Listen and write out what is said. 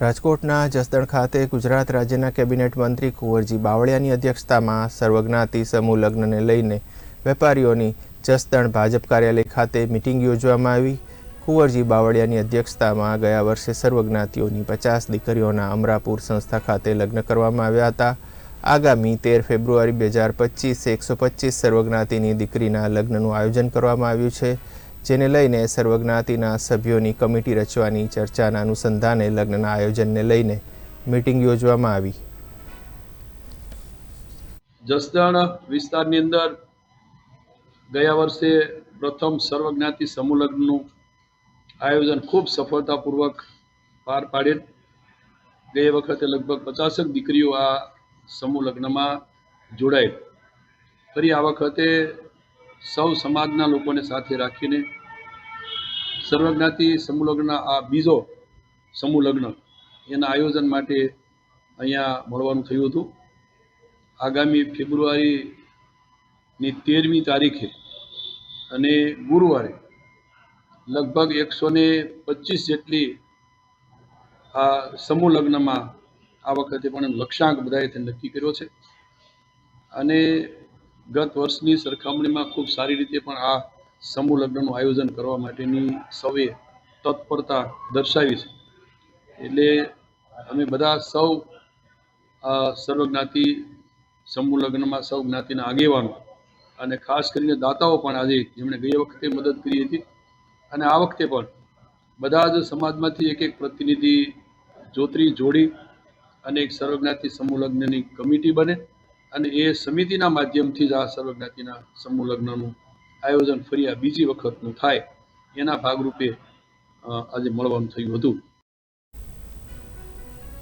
રાજકોટના જસદણ ખાતે ગુજરાત રાજ્યના કેબિનેટ મંત્રી કુંવરજી બાવળિયાની અધ્યક્ષતામાં સર્વજ્ઞાતિ સમૂહ લગ્નને લઈને વેપારીઓની જસદણ ભાજપ કાર્યાલય ખાતે મિટિંગ યોજવામાં આવી. કુંવરજી બાવળિયાની અધ્યક્ષતામાં ગયા વર્ષે સર્વજ્ઞાતિઓની પચાસ દીકરીઓના અમરાપુર સંસ્થા ખાતે લગ્ન કરવામાં આવ્યા હતા. આગામી તેર ફેબ્રુઆરી બે હજાર પચીસ એકસો પચીસ સર્વજ્ઞાતિની દીકરીના લગ્નનું આયોજન કરવામાં આવ્યું છે. જેને લઈને સર્વજ્ઞાતિના સભ્યોની કમિટી રચવાની ચર્ચાના અનુસંધાને લગ્નના આયોજનને લઈને મિટિંગ યોજવામાં આવી. જસદણ વિસ્તારની અંદર ગયા વર્ષે પ્રથમ સર્વજ્ઞાતિ સમૂહ લગ્નનું આયોજન ખૂબ સફળતાપૂર્વક પાર પાડેલ. ગઈ વખતે લગભગ પચાસક દીકરીઓ આ સમૂહ લગ્નમાં જોડાય ફરી આ વખતે સૌ સમાજના લોકોને સાથે રાખીને સર્વજ્ઞાતિ સમૂહ આ બીજો સમૂહ લગ્ન એના આયોજન માટે અહીંયા મળવાનું થયું હતું. આગામી ફેબ્રુઆરીની તેરમી તારીખે અને ગુરુવારે લગભગ એકસો ને પચીસ જેટલી આ સમૂહ લગ્નમાં આ વખતે પણ લક્ષ્યાંક બધાએ નક્કી કર્યો છે. અને ગત વર્ષની સરખામણીમાં ખૂબ સારી રીતે પણ આ સમૂહ લગ્નનું આયોજન કરવા માટેની સૌએ તત્પરતા દર્શાવી છે. એટલે અમે બધા સૌ સર્વજ્ઞાતિ, સમૂહ લગ્નમાં સૌ જ્ઞાતિના આગેવાનો અને ખાસ કરીને દાતાઓ પણ આજે જેમણે ગઈ વખતે મદદ કરી હતી અને આ વખતે પણ બધા જ સમાજમાંથી એક એક પ્રતિનિધિ જોતરી જોડી અને એક સર્વજ્ઞાતિ સમૂહ લગ્નની કમિટી બને અને એ સમિતિના માધ્યમથી જ આ સર્વજ્ઞાતિના સમૂહ લગ્નનું આયોજન ફરી આ બીજી વખતનું થાય, એના ભાગરૂપે આજે મળવાનું થયું હતું.